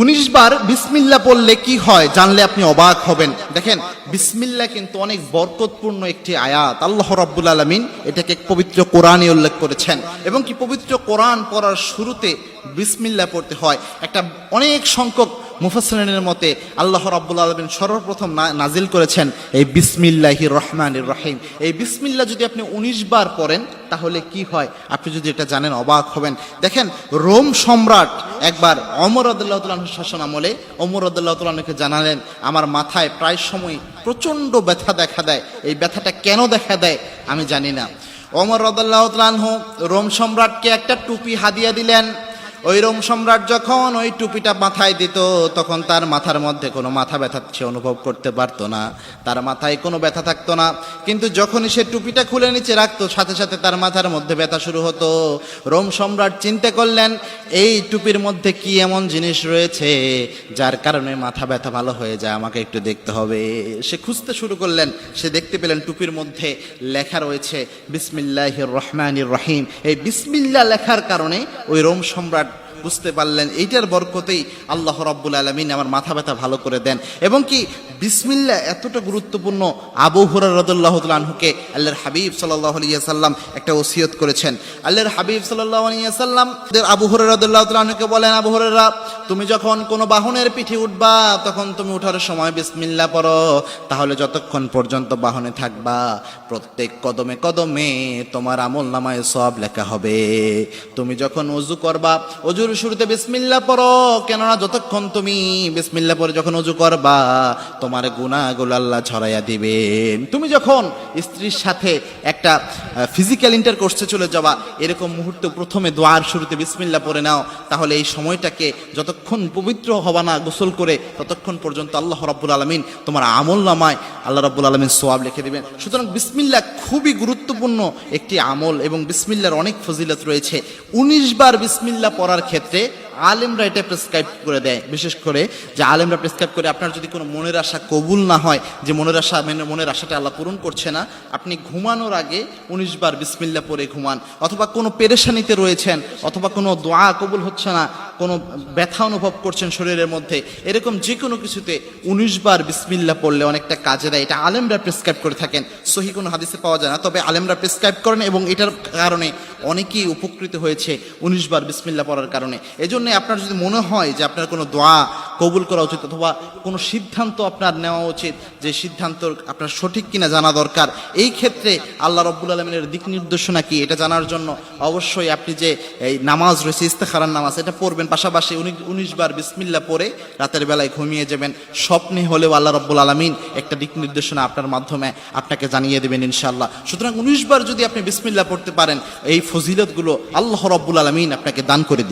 উনিশ বার বিসমিল্লা পড়লে কি হয় জানলে আপনি অবাক হবেন। দেখেন, বিসমিল্লা কিন্তু অনেক বরকতপূর্ণ একটি আয়াত। আল্লাহ রব্বুল আলমিন এটাকে পবিত্র কোরআনে উল্লেখ করেছেন। এবং কি পবিত্র কোরআন পড়ার শুরুতে বিসমিল্লা পড়তে হয়। একটা অনেক সংখ্যক মুফাসসিরিনের মতে আল্লাহ রাব্বুল আলমিন সর্বপ্রথম নাজিল করেছেন এই বিসমিল্লাহি রহমানির রহিম। এই বিসমিল্লা যদি আপনি উনিশ বার পড়েন, তাহলে কি হয়? আপনি যদি এটা জানেন, অবাক হবেন। দেখেন, রোম সম্রাট একবার অমর আদুল্লাহ শাসন আমলে অমর আদুল্লাহ জানালেন, আমার মাথায় প্রায় সময় প্রচণ্ড ব্যথা দেখা দেয়। এই ব্যথাটা কেন দেখা দেয়? আমি জানি না। অমর রদুল্লাহ রোম সম্রাটকে একটা টুপি হাদিয়া দিলেন। ওই রোম সম্রাট যখন ওই টুপিটা মাথায় দিত, তখন তার মাথার মধ্যে কোনো মাথা ব্যথা সে অনুভব করতে পারতো না। তার মাথায় কোনো ব্যথা থাকতো না। কিন্তু যখনই সে টুপিটা খুলে নিচে রাখতো, সাথে সাথে তার মাথার মধ্যে ব্যথা শুরু হতো। রোম সম্রাট চিন্তা করলেন, এই টুপির মধ্যে কি এমন জিনিস রয়েছে, যার কারণে মাথা ব্যথা ভালো হয়ে যায়, আমাকে একটু দেখতে হবে? সে খুঁজতে শুরু করলেন, সে দেখতে পেলেন টুপির মধ্যে লেখা রয়েছে বিসমিল্লাহ রহমানির রহিম। এই বিসমিল্লা লেখার কারণে ওই রোম সম্রাট বুঝতে পারলেন, এইটার বরকতেই আল্লাহ রাব্বুল আলমিন আমার মাথা ব্যথা ভালো করে দেন। এবং কি বিসমিল্লা এতটা গুরুত্বপূর্ণ আবু হুরার রদুল্লাহ আনহুকে আল্লাহর হাবিব সাল্লাহ সাল্লাম একটা ওসিয়ত করেছেন। আল্লাহর হাবিব সাল্লাহ সাল্লাম আবু হুরার রদুল্লাহ আনহুকে বলেন, আবু হুরেরা তুমি যখন কোনো বাহনের পিঠে উঠবা, তখন তুমি উঠার সময় বিসমিল্লা পড়ো। তাহলে যতক্ষণ পর্যন্ত বাহনে থাকবা, প্রত্যেক কদমে কদমে তোমার আমল নামায় সব লেখা হবে। তুমি যখন অজু করবা অজুর শুরুতে বিসমিল্লা পড়ো। কেননা যতক্ষণ তুমি বিসমিল্লা পরে যখন অজু করবা, তোমার গুণাগুলো আল্লাহ ছড়াইয়া দিবেন। তুমি যখন স্ত্রীর সাথে একটা ফিজিক্যাল ইন্টারকোর্সে চলে যাওয়া এরকম মুহূর্তে প্রথমে দোয়ার শুরুতে বিসমিল্লা পরে নাও, তাহলে এই সময়টাকে যতক্ষণ পবিত্র হবা না, গোসল করে, ততক্ষণ পর্যন্ত আল্লাহ রাব্বুল আলমিন তোমার আমল নামায়, আল্লাহ রাব্বুল আলমিন সোয়াব লিখে দিবেন। সুতরাং বিসমিল্লা খুবই গুরুত্বপূর্ণ একটি আমল এবং বিসমিল্লার অনেক ফজিলত রয়েছে। উনিশ বার বিসমিল্লা পড়ার ক্ষেত্রে muerte আলেমরা এটা প্রেসক্রাইব করে দেয়। বিশেষ করে যে আলেমরা প্রেসক্রাইব করে, আপনার যদি কোনো মনের আশা কবুল না হয়, যে মনের আশা মানে মনের আশাটা আল্লাহ পূরণ করছে না, আপনি ঘুমানোর আগে উনিশ বার বিসমিল্লা পরে ঘুমান। অথবা কোনো পেরেশানিতে রয়েছেন, অথবা কোনো দোয়া কবুল হচ্ছে না, কোনো ব্যথা অনুভব করছেন শরীরের মধ্যে, এরকম যে কোনো কিছুতে উনিশ বার বিসমিল্লা পড়লে অনেকটা কাজে দেয়। এটা আলেমরা প্রেসক্রাইব করে থাকেন। সহি কোনো হাদিসে পাওয়া যায় না, তবে আলেমরা প্রেসক্রাইব করেন এবং এটার কারণে অনেকেই উপকৃত হয়েছে উনিশ বার বিসমিল্লা পড়ার কারণে। এজন্য আপনার যদি মনে হয় যে আপনার কোনো দোয়া কবুল করা উচিত অথবা কোনো সিদ্ধান্ত আপনার নেওয়া উচিত যে সিদ্ধান্ত আপনার সঠিক কিনা জানা দরকার, এই ক্ষেত্রে আল্লাহ রব্বুল আলমিনের দিক নির্দেশনা কি? এটা জানার জন্য অবশ্যই আপনি যে এই নামাজ রয়েছে, ইস্তেখারার নামাজ, এটা পড়বেন। পাশাপাশি উনি- উনিশ বার বিসমিল্লা পরে রাতের বেলায় ঘুমিয়ে যাবেন। স্বপ্নে হলেও আল্লাহ রব্বুল আলমিন একটা দিক নির্দেশনা আপনার মাধ্যমে আপনাকে জানিয়ে দেবেন ইনশাল্লাহ সুতরাং উনিশ বার যদি আপনি বিসমিল্লা পড়তে পারেন, এই ফজিলতগুলো আল্লাহ রব্বুল আলমিন আপনাকে দান করে দিবেন।